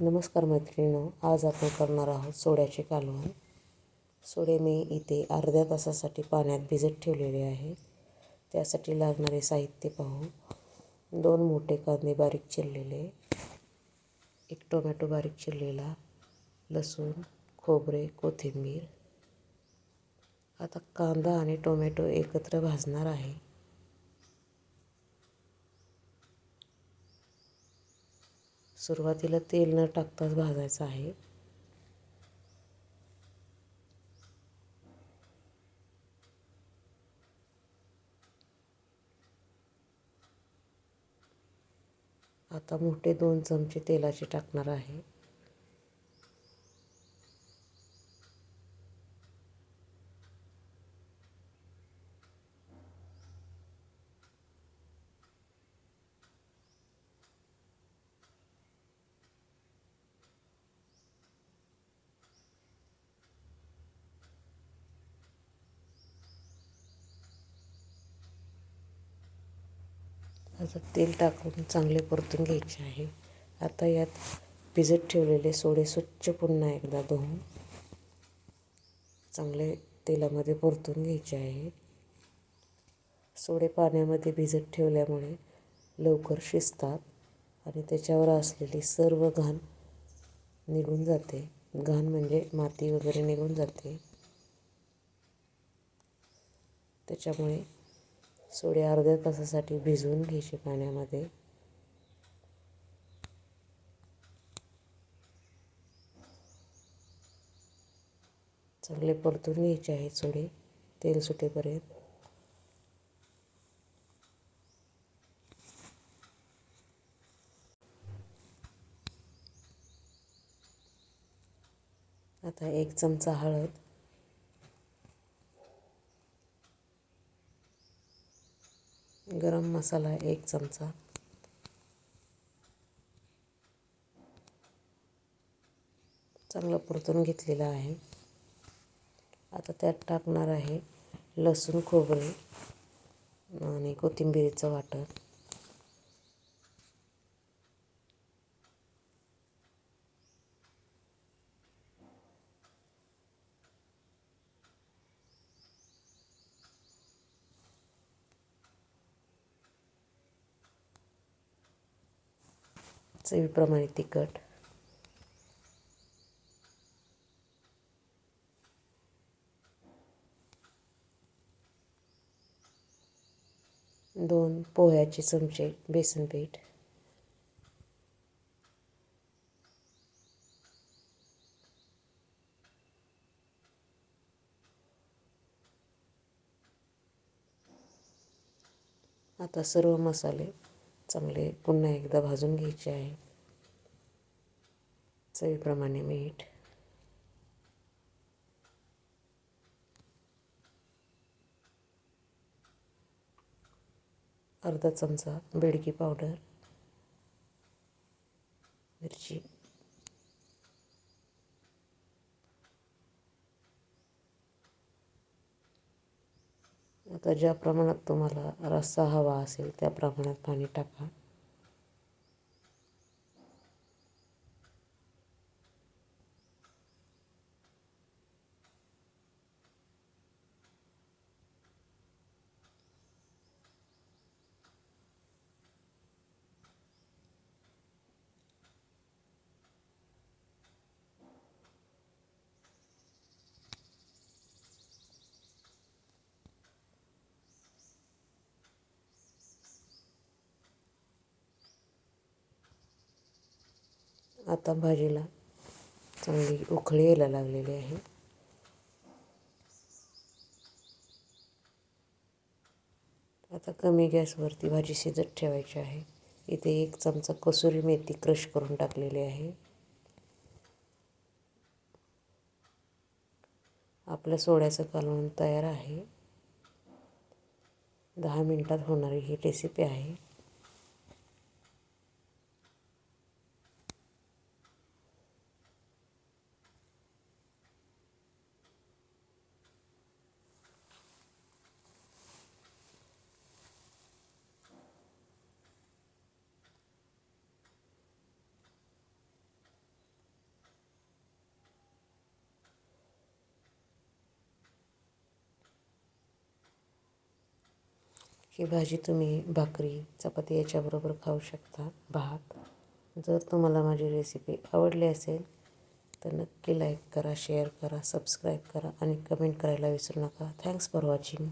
नमस्कार मैत्रिणीनो आज आपण करणार आहोत सोड्याचे कालवण. सोडे मी इथे अर्ध्या तासासाठी पाण्यात भिजत ठेवलेले आहे. त्यासाठी लागणारे साहित्य पाहू. दोन मोठे कांदे बारीक चिरलेले. एक टोमॅटो बारीक चिरलेला. लसूण खोबरे कोथिंबीर. आता कांदा आणि टोमॅटो एकत्र भाजणार आहे. सुरुवातीला तेल न टाकताच भाजायचं आहे. आता मोठे दोन चमचे तेलाचे टाकणार आहे. आता तेल टाकून चांगले परतून घ्यायचे आहे. आता यात भिजत ठेवलेले सोडे स्वच्छ पुन्हा एकदा धुवून चांगले तेलामध्ये परतून घ्यायचे आहे. सोडे पाण्यामध्ये भिजत ठेवल्यामुळे लवकर शिजतात आणि त्याच्यावर असलेली सर्व घाण निघून जाते. घाण म्हणजे माती वगैरे निघून जाते. त्याच्यामुळे सोडे अर्ध्या तासासाठी भिजवून घ्यायचे पाण्यामध्ये. चांगले परतून घ्यायचे आहेत सोडे तेल सुटेपर्यंत. आता एक चमचा हळद. गरम मसाला एक चमचा. चांगलं परतून घेतलेला आहे. आता त्यात टाकणार आहे लसूण खोबरे आणि कोथिंबिरीचं वाटण. चवीप्रमाणे तिखट. दोन पोह्याचे चमचे बेसन पीठ. आता सर्व मसाले चांगले पुन्हा एकदा भाजून घ्यायचे आहे. चवीप्रमाणे मीठ. अर्धा चमचा बेडगी पावडर. आता ज्या प्रमाणात तुम्हाला रस्सा हवा असेल त्या प्रमाणात पाणी टाका. आता भाजीला चांगली उखळी यायला लागलेली आहे. आता कमी गॅसवरती भाजी शिजत ठेवायची आहे. इथे एक चमचा कसुरी मेथी क्रश करून टाकलेली आहे. आपल्या सोड्याचं कालवण तयार आहे. दहा मिनटात होणारी ही रेसिपी आहे. ही भाजी तुम्ही भाकरी चपाती याच्याबरोबर खाऊ शकता. भात. जर तुम्हाला माझी रेसिपी आवडली असेल तर नक्की लाईक करा शेअर करा सबस्क्राईब करा आणि कमेंट करायला विसरू नका. Thanks for watching